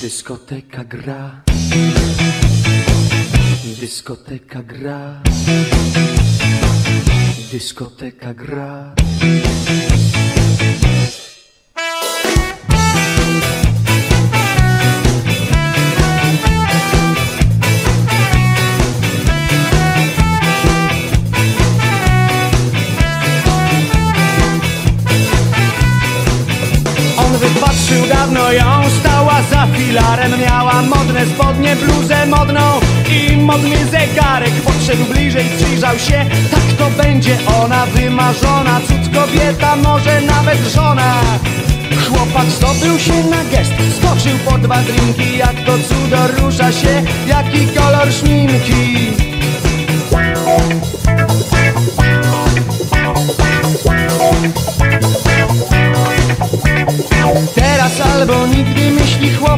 Dyskoteka gra. Dyskoteka gra. Dyskoteka gra. On wypatrzył dawno ją, filarem Miała modne spodnie, bluzę modną i modny zegarek. Podszedł bliżej, przyjrzał się, tak to będzie. Ona Wymarzona, cud kobieta, może nawet żona. Chłopak zdobył się na gest, skoczył po dwa drinki. Jak to cudo rusza się, jaki kolor szminki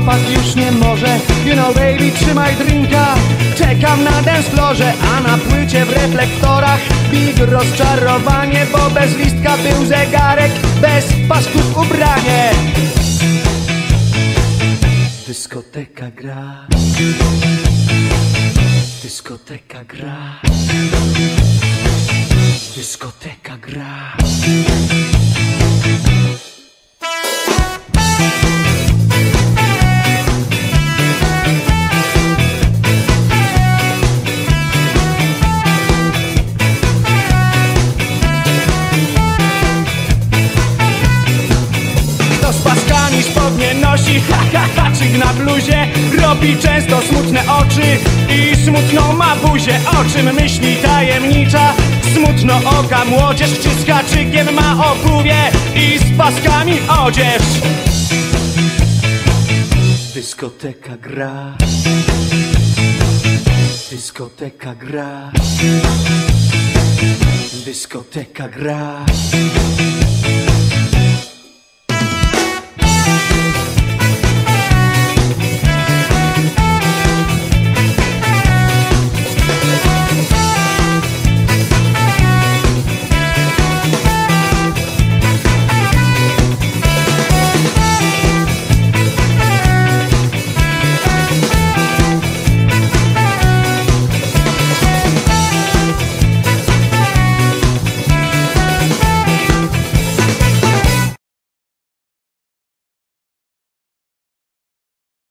chłopak już nie może You know baby, trzymaj drinka Czekam na dancefloorze, a na płycie w reflektorach Big rozczarowanie, bo bez listka był zegarek Bez pasków ubranie Dyskoteka gra. Dyskoteka gra. Dyskoteka gra. Paskami spodnie nosi, ha ha haczyk na bluzie Robi często smutne oczy i smutną ma buzię O czym myśli tajemnicza, smutno oka młodzież Czy z haczykiem ma obuwie i z paskami odzież Dyskoteka gra. Dyskoteka gra. Dyskoteka gra. Thank you.